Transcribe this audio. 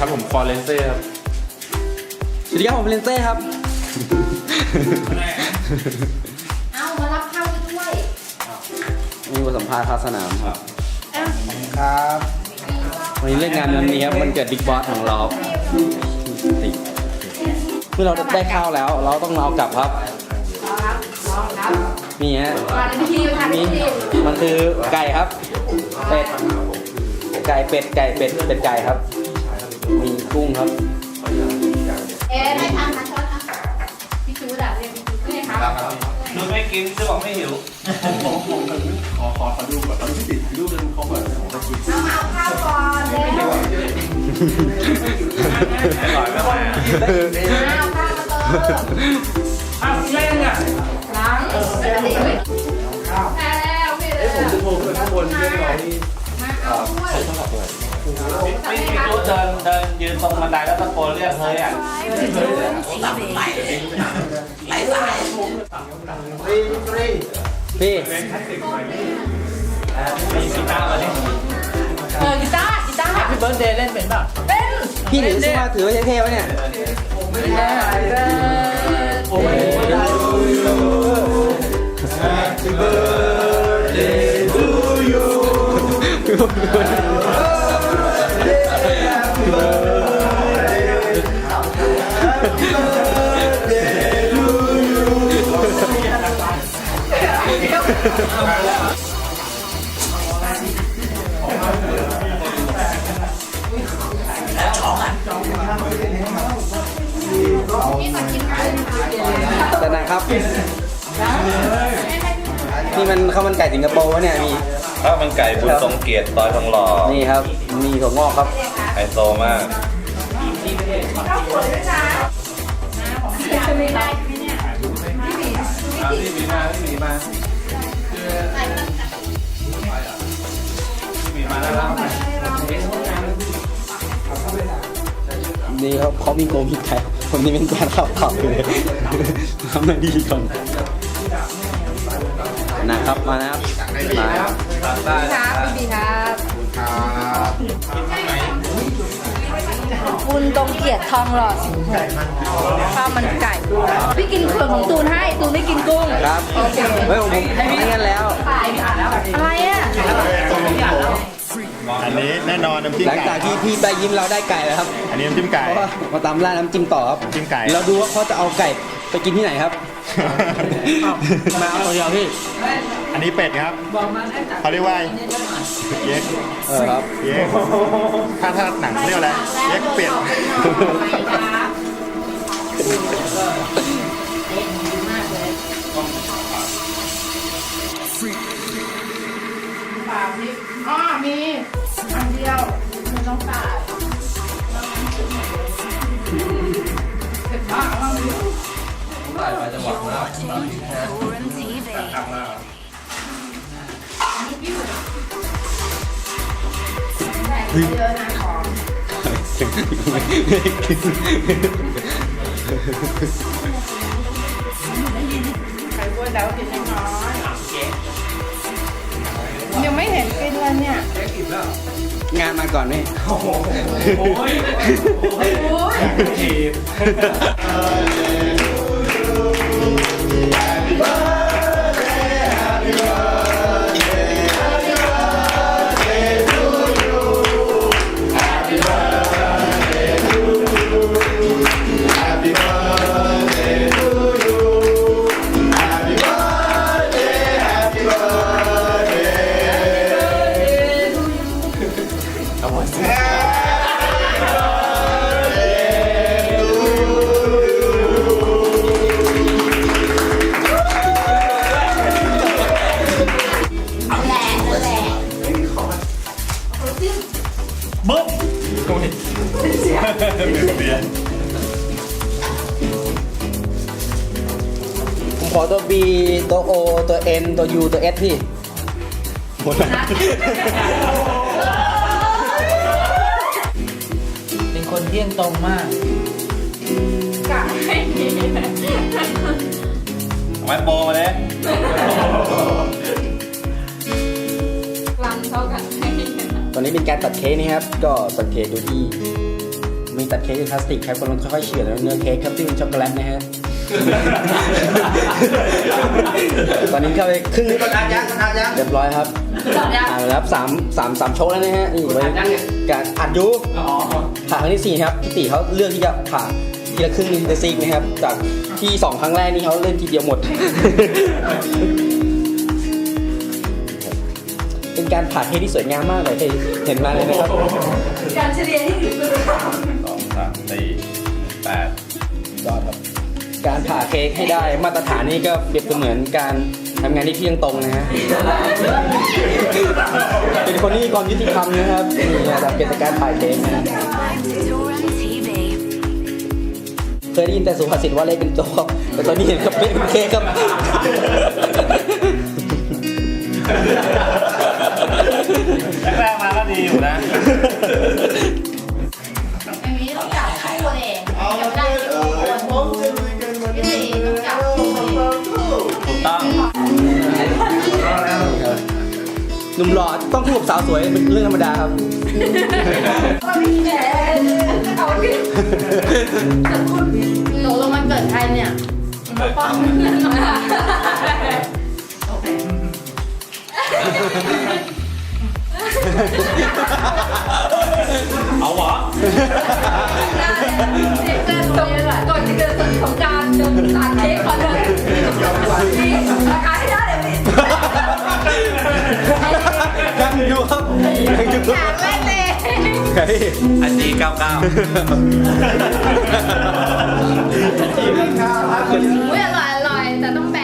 ครับผมฟอร์เรนเซ่ครับสวัสดีครับผมเลนเซ่ครับเอามารับข้าวด้วยมีบทสัมภาษณ์ภาคสนามครับอะครับวันนี้เล่นงานวันนี้ครับมันเกิดบิ๊กบอสของเราติเมื่อเราได้ข้าวแล้ว เราต้องเอากลับครับรอครับรอครับนี่ฮะมาทันทีทันนี่ทีมันคือไก่ครับเป็ดไก่เป็ดไก่เป็ดเป็ดไก่ครับ มีกุ้งครับเอ๊ะไม่ทานทานช้อนอะพี่จูดอะเรียกพี่จูดไม่ครับหนูไม่กินจะบอกไม่หิวขอขอขอดูก่อนตอนที่ติดรูปเดินเขาก่อนผมจะกินเอามาเอาข้าวก่อนเร็วอร่อยไม่ไหวอะเอาข้าวมาเติมอ้าวเล่นอะล้างเออเดี๋ยวดิได้แล้วพี่เลยผมจะโทรขึ้นข้างบนเรื่องราวที่มาเอาด้วย ไม่พี่จูเดินเดินยืนตรงบันไดแล้วตะโกนเรียกเฮ้ยอะฟรีฟรีพี่มีกีตาร์มาดิเออกีตาร์กีตาร์พี่เบิร์ดเดย์เล่นเป็นป่ะเป็นพี่ถือซื้อมาถือไว้เท่ๆวะเนี่ย แต่นะครับ นี่มันข้าวมันไก่สิงคโปร์วะเนี่ยมีข้าวมันไก่บุญทรงเกียรติซอยทองหล่อนี่ครับ มีถั่วงอกครับไฮโซมากจะไม่ได้ไหมเนี่ยพี่มีมาพี่มีมาพี่มีมาแล้วนี่ครับเขามีโกมีไก่ผมนี่เป็นการเข้าเข่าอยู่เลยทำมาดีก่อน นะครับมานะครับมาครับได้ครับพี่บีครับครับคุณตรงเกียรติทองหล่อสิงห์ข้าวมันไก่พี่กินเผือกของตูนให้ตูนไม่กินกุ้งครับโอเคเฮ้ยผมผมไม่งั้นแล้วอะไรอะอันนี้แน่นอนน้ำจิ้มหลังไก่จากที่พี่ไปยิ้มเราได้ไก่แล้วครับ อันนี้น้ำจิ้มไก่เพราะว่ามาตามล่าน้ำจิ้มต่อครับจิ้มไก่เราดูว่าเขาจะเอาไก่ไปกินที่ไหนครับ มาเอาตัวเดียวพี่อันนี้เป็ดครับเขาเรียกว่าเย็กเออครับเย็กถ้าถ้าหนังเรียกอะไรเย็กเป็ดอ๋อมีอันเดียวไมันต้องตาย เลยเยอะนะของใครพูดแล้วกินน้อยยังไม่เห็นกินเลยเนี่ยงานมาก่อนนี่โอ้ย ผมขอตัว B ตัว O ตัว N ตัว U ตัว S พี่ หมดแล้วเป็นคนเที่ยงตรงมาก กะให้ดีไว้โปรมาเลยกลังเท่ากันให้ ตอนนี้เป็นการตัดเค้กนี่ครับ ก็สังเกตดูที่ตัดเค้กเป็นพลาสติกครับกำลังค่อยๆเฉือนเนื้อเค้กครับที่เป็นช็อกโกแลตนะฮะตอนนี้เข้าไปครึ่งกดอัดยังกดอัดยังเรียบร้อยครับจับยังอ่าแล้วสามสามสามโชว์แล้วนะฮะนี่ไว้การอัดอยูอ๋อผ่าครั้งที่สี่ครับพี่ติเขาเลือกที่จะผ่าทีละครึ่งทีละซีกนะครับ จากที่สองครั้งแรกนี่เขาเล่นทีเดียวหมด เป็นการผ่าเค้กที่สวยงามมากเลยเห็นมาเลยนะครับการเฉลี่ยที่คือสองสามสี่แปดยอดครับการผ่าเค้กให้ได้มาตรฐานนี่ก็เปรียบเสมือนการทำงานที่เที่ยงตรงนะฮะ เป็นคนที่มีความยุติธรรมนะครับนี่นะครับเป็นการผ่าเค้กนะเคยได้ยินแต่สุภาษิตว่าเลขเป็นโจ๊กแต่ตอนนี้เห็นกับเป็นเค้กครับ แรกๆมาก็ดีอยู่นะ อันนี้ต้องจับคู่เองเดี๋ยวได้คู่คนพี่ตีต้องจับคู่เองถูกต้องหนุ่มหล่อต้องคู่กับสาวสวยเป็นเรื่องธรรมดาครับ หนูลงมาเกิดใครเนี่ยป้อง เอาเหรอก่อนที่จะสงการจะสาดเค้กก่อนเลยนี่ราคาให้ได้เลยพี่ยังอยู่ครับยังอยู่อยากเล่นเลยเฮ้ยอันนี้เก้าเก้าอุ้ยอ